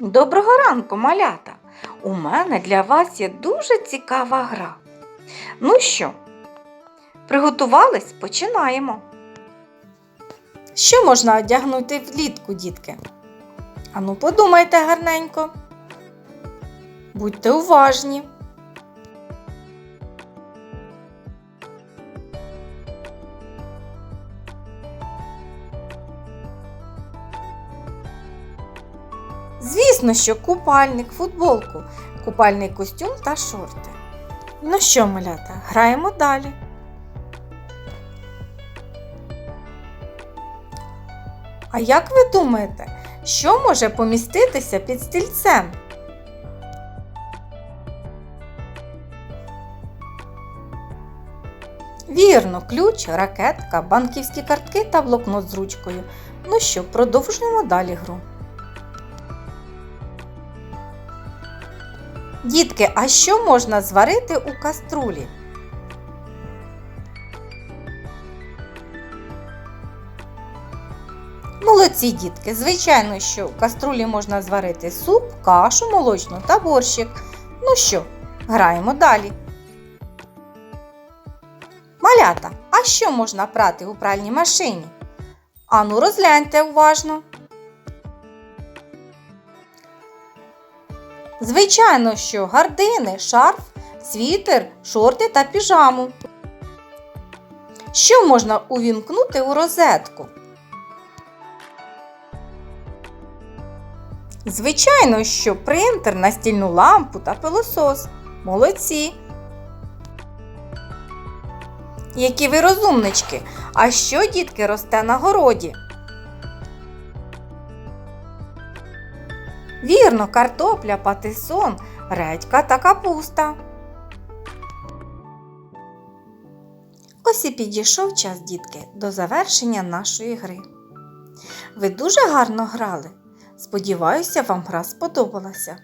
Доброго ранку, малята! У мене для вас є дуже цікава гра. Ну що, приготувались? Починаємо. Що можна одягнути влітку, дітки? Ану, подумайте гарненько. Будьте уважні. Звісно, що купальник, футболку, купальний костюм та шорти. Ну що, малята, граємо далі. А як ви думаєте, що може поміститися під стільцем? Вірно, ключ, ракетка, банківські картки та блокнот з ручкою. Ну що, продовжуємо далі гру. Дітки, а що можна зварити у каструлі? Молодці дітки, звичайно, що в каструлі можна зварити суп, кашу молочну та борщик. Ну що, граємо далі. Малята, а що можна прати у пральній машині? Ану, розгляньте уважно. Звичайно, що гардини, шарф, світер, шорти та піжаму. Що можна увімкнути у розетку? Звичайно, що принтер, настільну лампу та пилосос. Молодці. Які ви розумнички. А що, дітки, росте на городі? Вірно, картопля, патисон, редька та капуста. Ось і підійшов час, дітки, до завершення нашої гри. Ви дуже гарно грали. Сподіваюся, вам гра сподобалася.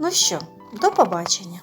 Ну що, до побачення!